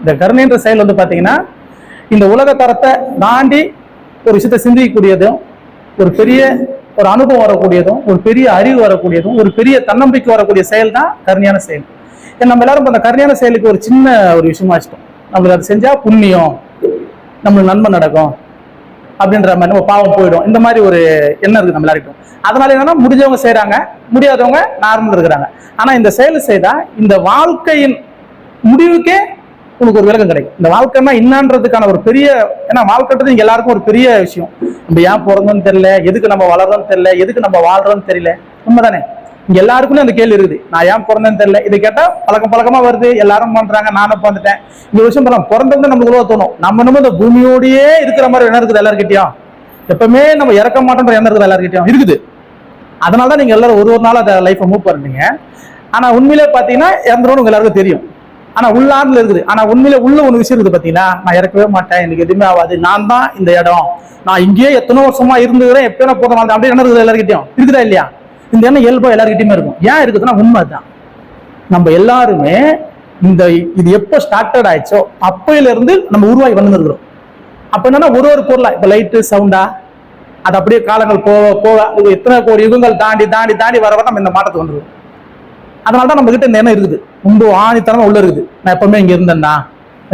இந்த கருணைன்ற செயல் வந்து பார்த்தீங்கன்னா இந்த உலக தரத்தை தாண்டி ஒரு விஷயத்தை சிந்திக்கக்கூடியதும் ஒரு பெரிய ஒரு அனுபவம் வரக்கூடியதும் ஒரு பெரிய அறிவு வரக்கூடியதும் ஒரு பெரிய தன்னம்பிக்கை வரக்கூடிய செயல் தான் கருணையான செயல். ஏன்னா நம்ம எல்லாரும் அந்த கருணையான செயலுக்கு ஒரு சின்ன ஒரு விஷயமா வச்சிட்டோம். நம்மளுக்கு அது செஞ்சா புண்ணியம் நம்மளுக்கு நன்மை நடக்கும் அப்படின்ற மாதிரி நம்ம பாவம் போயிடும். இந்த மாதிரி ஒரு எண்ணம் இருக்கு நம்ம எல்லாருக்கும். அதனால என்னன்னா முடிஞ்சவங்க செய்யறாங்க முடியாதவங்க நார்மல் இருக்கிறாங்க. ஆனா இந்த செயல் செய்தா இந்த வாழ்க்கையின் முடிவுக்கே உனக்கு ஒரு விளக்கம் கிடைக்கும். இந்த வாழ்க்கைனா என்னன்றதுக்கான ஒரு பெரிய ஏன்னா வாழ்க்கைன்றது இங்க எல்லாருக்கும் ஒரு பெரிய விஷயம். நம்ம ஏன் பிறந்தோம்னு தெரியல எதுக்கு நம்ம வளர்றோம்னு தெரியல எதுக்கு நம்ம வாழ்றோம்னு தெரியல. உண்மைதானே? இங்க எல்லாருக்குமே அந்த கேள்வி இருக்குது. நான் ஏன் பிறந்தேன்னு தெரியல. இதை கேட்டா பழக்கம் பழக்கமா வருது. எல்லாரும் பண்றாங்க. நானும் பிறந்துட்டேன் இந்த விஷயம் பண்ணலாம் பிறந்தவங்க நமக்கு உலக தோணும். நம்ம நம்ம இந்த பூமியோடயே இருக்கிற மாதிரி என்ன இருக்குது எல்லாருக்கிட்டையும் எப்பவுமே நம்ம இறக்க மாட்டோன்ற எண்ணம் இருக்குது எல்லாருக்கிட்டையும் இருக்குது. அதனால தான் நீங்க எல்லாரும் ஒரு ஒரு நாள் அந்த லைஃப்பை மூவ் பண்ணுறீங்க ஆனா உண்மையிலே பாத்தீங்கன்னா இறந்துடும் உங்க எல்லாருக்கும் தெரியும். ஆனா உள்ளார்ல இருக்குது. ஆனா உண்மையிலே உள்ள ஒண்ணு விஷயம் இருக்குது பாத்தீங்கன்னா நான் இறக்கவே மாட்டேன். எனக்கு எதுவுமே ஆகாது. நான் தான் இந்த இடம். நான் இங்கேயே எத்தனை வருஷமா இருந்துக்கிறேன். எப்பயோ நான் மாதிரி அப்படியே என்ன இருக்குது எல்லாருக்கிட்டையும் இருக்குதா இல்லையா? இந்த எண்ணம் இயல்பா எல்லாருக்கிட்டையுமே இருக்கும். ஏன் இருக்குதுன்னா உண்மை தான் நம்ம எல்லாருமே இந்த இது எப்போ ஸ்டார்டட் ஆயிடுச்சோ அப்பையில இருந்து நம்ம உருவாகி வந்துருக்கிறோம் அப்ப என்னன்னா ஒரு ஒரு பொருளா இப்ப லைட்டு சவுண்டா அது அப்படியே காலங்கள் போக போக இது எத்தனை கோடி யுகங்கள் தாண்டி தாண்டி தாண்டி வர வர நம்ம இந்த மாற்றத்துக்கு வந்துருவோம். அதனால தான் நம்ம கிட்ட இந்த எண்ணம் இருக்குது. ரொம்ப ஆணித்தனமா உள்ள இருக்குது. நான் எப்பவுமே இங்க இருந்தேன்னா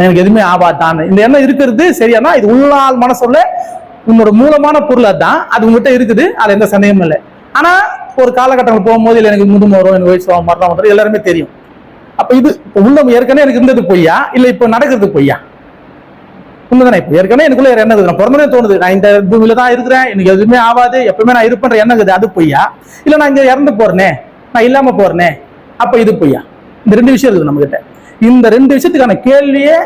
எனக்கு எதுவுமே ஆபாத்தான்னு. இந்த எண்ணம் இருக்கிறது சரியானா இது உள்ளால் மனசுல உன்னோட மூலமான பொருள் தான் அது உங்ககிட்ட இருக்குது அது எந்த சந்தேகமும் இல்லை. ஆனா ஒரு காலகட்டங்கள் போகும்போது இல்லை எனக்கு முதுமை வரும் எனக்கு வயசு வரும் மரணம் வரும் எல்லாருமே தெரியும். அப்ப இது உள்ளம் ஏற்கனவே எனக்கு இருந்தது பொய்யா? இல்ல இப்ப நடக்கிறது பொய்யா? உண்மைதானே? இப்ப ஏற்கனவே எனக்குள்ள வேற என்ன இருக்குது. நான் பிறந்தனே தோணுது நான் இந்த பூமியில தான் இருக்கிறேன் எனக்கு எதுவுமே ஆகாது எப்பவுமே நான் இருப்பேன்ற எண்ணம் இருக்குது. அது பொய்யா? இல்ல நான் இங்க இறந்து போறேனே? நான் இல்லாம போறேனே? அப்ப இது பொய்யா? இந்த ரெண்டு விஷயம் இருக்குது நம்ம கிட்ட இந்த ரெண்டு விஷயத்துக்கான கேள்வியே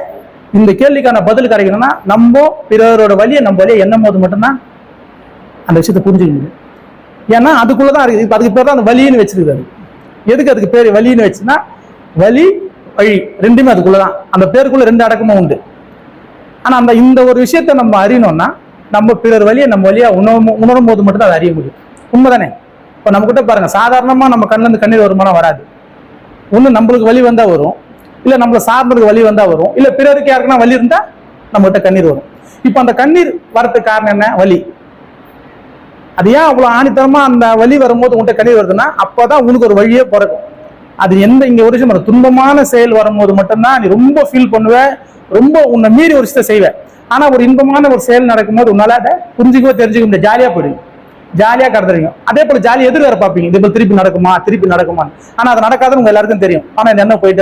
இந்த கேள்விக்கான பதில் கிடைக்கணும்னா நம்ம பிறரோட வழியை நம்ம வழியை எண்ணும் போது மட்டும்தான் அந்த விஷயத்தை புரிஞ்சுக்க முடியும். ஏன்னா அதுக்குள்ளதான் இருக்குது அதுக்கு பேர் தான் அந்த வலின்னு வச்சிருக்காரு. எதுக்கு அதுக்கு பேர் வலின்னு வச்சுன்னா வலி வழி ரெண்டுமே அதுக்குள்ளதான். அந்த பேருக்குள்ள ரெண்டு அடக்கமும் உண்டு. ஆனா அந்த இந்த ஒரு விஷயத்தை நம்ம அறியணும்னா நம்ம பிறர் வழியை நம்ம வழியா உணரும் உணரும் போது மட்டும்தான் அதை அறிய முடியும். உண்மைதானே? இப்போ நம்ம கிட்ட பாருங்க சாதாரணமா நம்ம கண்ணுல இருந்து கண்ணீர் வருமானம் வராது. ஒன்று நம்மளுக்கு வலி வந்தால் வரும். இல்லை நம்மளை சார்ந்ததுக்கு வழி வந்தால் வரும். இல்லை பிறருக்கு யாருக்குன்னா வலி இருந்தால் நம்மகிட்ட கண்ணீர் வரும். இப்போ அந்த கண்ணீர் வரத்துக்கு காரணம் என்ன? வலி. அது ஏன் அவ்வளோ ஆணித்தனமாக அந்த வலி வரும்போது உன்கிட்ட கண்ணீர் வருதுன்னா அப்பதான் உனக்கு ஒரு வழியே பிறக்கும். அது எந்த இங்கே ஒரு விஷயம் துன்பமான செயல் வரும்போது மட்டும்தான் நீ ரொம்ப ஃபீல் பண்ணுவ ரொம்ப உன்னை மீறி ஒரு விஷயத்தை செய்வேன் ஆனால் ஒரு இன்பமான ஒரு செயல் நடக்கும்போது உன்னால அதை புரிஞ்சுக்கவோ தெரிஞ்சுக்க முடியாது. ஜாலியாக போயிடுங்க ஜாலியா கடத்துறீங்க அதே போல ஜாலி எதிர் வேற பார்ப்பீங்க. இது போல் திருப்பி நடக்குமா திருப்பி நடக்குமா ஆனா அது நடக்காதுன்னு உங்க எல்லாருக்கும் தெரியும். ஆனா என்ன போயிட்டு